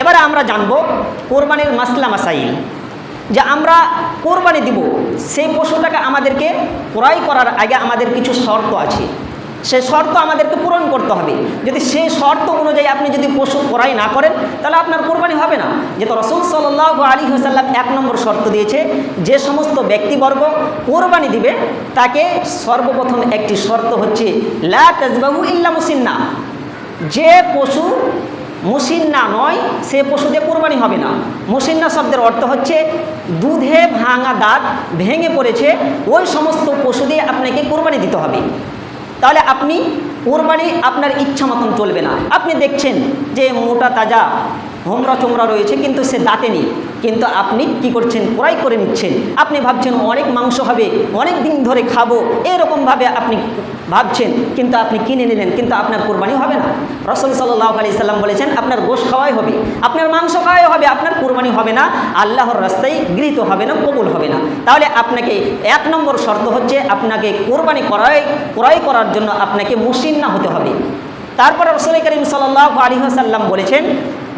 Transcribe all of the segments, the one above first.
এবারে আমরা জানব কোরবানির মাসলা মাসাইল, যে আমরা কোরবানি দিব, সেই পশুটাকে আমাদেরকে ক্রয় করার আগে আমাদের কিছু শর্ত আছে। সে শর্ত আমাদেরকে পূরণ করতে হবে। যদি সেই শর্ত অনুযায়ী আপনি যদি পশু ক্রয় না করেন, তাহলে আপনার কোরবানি হবে না। যেহেতু রসুল সাল্লাহ আলী হাসাল্লাম এক নম্বর শর্ত দিয়েছে, যে সমস্ত ব্যক্তিবর্গ কোরবানি দিবে, তাকে সর্বপ্রথম একটি শর্ত হচ্ছে, লা তাজবাহু ইল্লা মুসিন্না। যে পশু মুসিন্না নয়, সে পশু দিয়ে কোরবানি হবে না। মুসিন্না শব্দের অর্থ হচ্ছে, দুধে ভাঙা দাঁত ভেঙে পড়েছে, ওই সমস্ত পশু দিয়ে আপনাকে কোরবানি দিতে হবে। তাহলে আপনি কোরবানি আপনার ইচ্ছা মতন চলবে না। আপনি দেখছেন যে মোটা তাজা হোমরা চোমরা রয়েছে, কিন্তু সে দাঁতে নেই। কিন্তু আপনি কি করছেন? ক্রয় করে নিচ্ছেন। আপনি ভাবছেন অনেক মাংস হবে, অনেক দিন ধরে খাব, এরকমভাবে আপনি ভাবছেন, কিন্তু আপনি কিনে নিলেন, কিন্তু আপনার কোরবানি হবে না। রসুল সাল্লাহ আলি সাল্লাম বলেছেন, আপনার গোশ খাওয়াই হবে, আপনার মাংস খাওয়াই হবে, আপনার কোরবানি হবে না, আল্লাহর রাস্তায় গৃহীত হবে না, কবুল হবে না। তাহলে আপনাকে এক নম্বর শর্ত হচ্ছে, আপনাকে কোরবানি করাই, ক্রয় করার জন্য আপনাকে মুসিন্না হতে হবে। তারপরে রসুল করিম সাল্লাহ আলী বলেছেন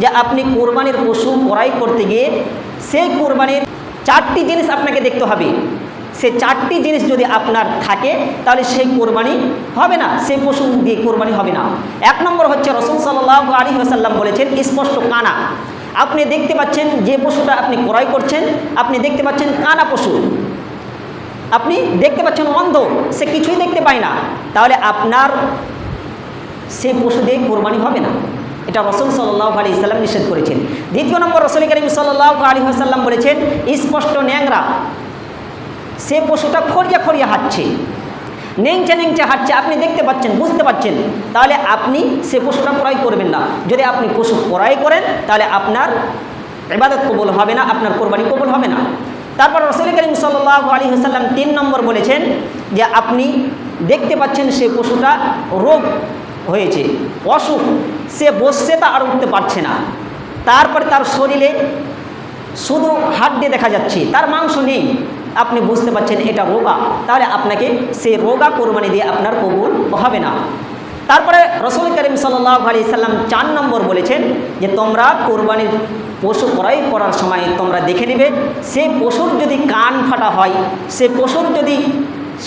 যে, আপনি কোরবানির পশু ক্রয় করতে গিয়ে সেই কোরবানির চারটি জিনিস আপনাকে দেখতে হবে। সে চারটি জিনিস যদি আপনার থাকে, তাহলে সেই কোরবানি হবে না, সেই পশু দিয়ে কোরবানি হবে না। এক নম্বর হচ্ছে রসুল সাল্লাহ আলী সাল্লাম বলেছেন, স্পষ্ট কানা। আপনি দেখতে পাচ্ছেন যে পশুটা আপনি ক্রয় করছেন, আপনি দেখতে পাচ্ছেন কানা পশু। আপনি দেখতে পাচ্ছেন অন্ধ, সে কিছুই দেখতে পায় না। তাহলে আপনার সে পশু দিয়ে কোরবানি হবে না। এটা রসুল সাল্লাহ আলী ইসলাম নিষেধ করেছেন। দ্বিতীয় নম্বর রসুল করিম সাল্লাহ আলী আসাল্লাম বলেছেন, স্পষ্ট ন্যাংরা। সে পশুটা খড়িয়া খড়িয়া হাঁটছে। নেংচে নেংচে হাঁটছে, আপনি দেখতে পাচ্ছেন, বুঝতে পাচ্ছেন। তাহলে আপনি সে পশুটা ক্রয় করবেন না। যদি আপনি পশু ক্রয় করেন, তাহলে আপনার এবাদত কবুল হবে না, আপনার কোরবানি কবুল হবে না। তারপর রসুল করিম সাল্লাহ আলী হাসাল্লাম তিন নম্বর বলেছেন যে, আপনি দেখতে পাচ্ছেন সে পশুটা রোগ হয়েছে, অসুখ। সে বসছে তা আর উঠতে পারছে না। তারপরে তার শরীরে শুধু হাড্ডি দেখা যাচ্ছে, তার মাংস নেই। আপনি বুঝতে পারছেন এটা রোগা, তাহলে আপনাকে সে রোগা কোরবানি দিয়ে আপনার কবুল হবে না। তারপরে রসুল করিম সাল্লাহ আলি সাল্লাম চার নম্বর বলেছেন যে, তোমরা কোরবানির পশু ক্রয় করার সময় তোমরা দেখে নেবে, সে পশুর যদি কান ফাটা হয়, সে পশুর যদি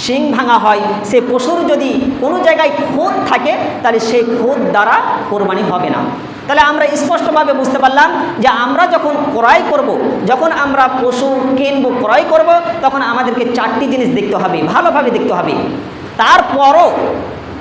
শিং ভাঙা হয়, সে পশুর যদি কোনো জায়গায় খোদ থাকে, তাহলে সেই খোদ দ্বারা কোরবানি হবে না। তাহলে আমরা স্পষ্টভাবে বুঝতে পারলাম যে আমরা যখন ক্রয় করব। যখন আমরা পশু কিনব, ক্রয় করব, তখন আমাদেরকে চারটি জিনিস দেখতে হবে, ভালোভাবে দেখতে হবে তারপরও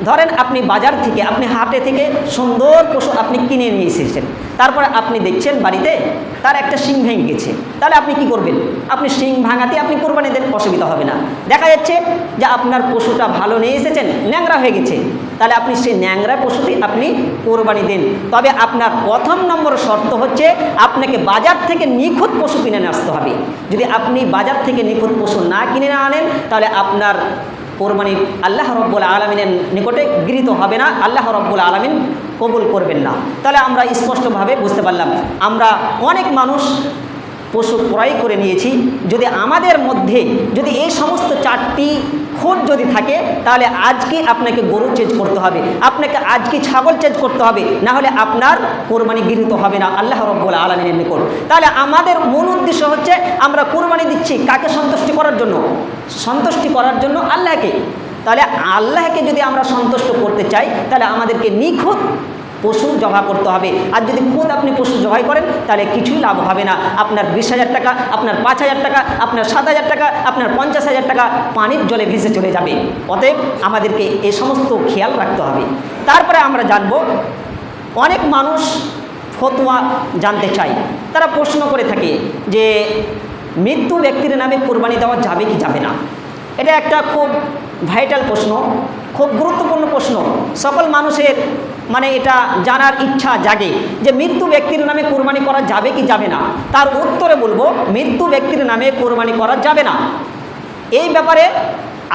ধরেন আপনি বাজার থেকে, আপনি হাটে থেকে সুন্দর পশু আপনি কিনে নিয়ে এসেছেন। তারপরে আপনি দেখছেন বাড়িতে তার একটা শিং ভেঙে গেছে। তাহলে আপনি কি করবেন? আপনি শিং ভাঙাতে আপনি কোরবানি দেন, অসুবিধা হবে না। দেখা যাচ্ছে যে আপনার পশুটা ভালো নিয়ে এসেছেন, ন্যাংরা হয়ে গেছে। তাহলে আপনি সেই ন্যাংরা পশুটি আপনি কোরবানি দেন। তবে আপনার প্রথম নম্বর শর্ত হচ্ছে আপনাকে বাজার থেকে নিখুঁত পশু কিনে নিয়ে আসতে হবে। যদি আপনি বাজার থেকে নিখুঁত পশু না কিনে না আনেন, তাহলে আপনার কোরবানি আল্লাহ রব্বুল আলমিনের নিকটে গৃহীত হবে না। আল্লাহ রব্বুল আলমিন কবুল করবেন না। তাহলে আমরা স্পষ্টভাবে বুঝতে পারলাম, আমরা অনেক মানুষ পশু ক্রয় করে নিয়েছি। যদি আমাদের মধ্যে, যদি এই সমস্ত চারটি খুঁত যদি থাকে, তাহলে আজকে আপনাকে গরু চেঞ্জ করতে হবে। আপনাকে আজকে ছাগল চেঞ্জ করতে হবে। না হলে আপনার কোরবানি গৃহীত হবে না। আল্লাহ রব্বুল আলমিনের নিকট। তাহলে আমাদের মূল উদ্দেশ্য হচ্ছে, আমরা কোরবানি দিচ্ছি কাকে সন্তুষ্টি করার জন্য? সন্তুষ্টি করার জন্য আল্লাহকে। তাহলে আল্লাহকে যদি আমরা সন্তুষ্ট করতে চাই, তাহলে আমাদেরকে নিখুঁত পশু জমা করতে হবে। আর যদি খুদ আপনি পশু জবাই করেন, তাহলে কিছুই লাভ হবে না। আপনার বিশ হাজার টাকা, আপনার পাঁচ হাজার টাকা, আপনার সাত হাজার টাকা, আপনার পঞ্চাশ হাজার টাকা পানির জলে ভেসে চলে যাবে। অতএব আমাদেরকে এ সমস্ত খেয়াল রাখতে হবে। তারপরে আমরা জানব, অনেক মানুষ ফতোয়া জানতে চায়। তারা প্রশ্ন করে থাকে যে, মৃত্যু ব্যক্তির নামে কোরবানি দেওয়া যাবে কি যাবে না? এটা একটা খুব ভাইটাল প্রশ্ন, খুব গুরুত্বপূর্ণ প্রশ্ন। সকল মানুষের মানে এটা জানার ইচ্ছা জাগে যে মৃত্যু ব্যক্তির নামে কোরবানি করা যাবে কি যাবে না? তার উত্তরে বলব, মৃত্যু ব্যক্তির নামে কোরবানি করা যাবে না। এই ব্যাপারে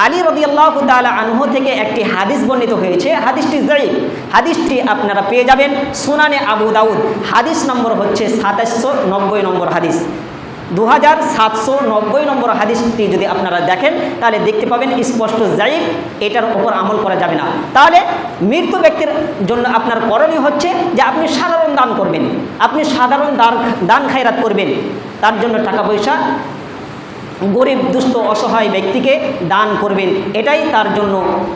আলী রদিয়াল্লাহ তালা আনহু থেকে একটি হাদিস বর্ণিত হয়েছে। হাদিসটি জয়ীব হাদিসটি আপনারা পেয়ে যাবেন সুনানে আবু দাউদ। হাদিস নম্বর হচ্ছে সাতাশশো নব্বই নম্বর হাদিস। দু হাজার সাতশো নব্বই নম্বর হাদিসটি যদি আপনারা দেখেন, তাহলে দেখতে পাবেন স্পষ্ট জাইব এটার উপর আমল করা যাবে না। তাহলে মৃত্যু ব্যক্তির জন্য আপনার করণীয় হচ্ছে যে আপনি সাধারণ দান করবেন। আপনি সাধারণ দান দান খায়রাত করবেন। তার জন্য টাকা পয়সা। গরিব, দুস্থ, অসহায় ব্যক্তিকে দান করবেন। এটাই তার জন্য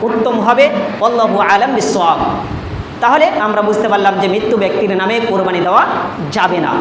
উত্তম হবে। অল্লাহু আলম বিশ্বব তাহলে আমরা বুঝতে পারলাম যে মৃত্যু ব্যক্তির নামে কোরবানি দেওয়া যাবে না।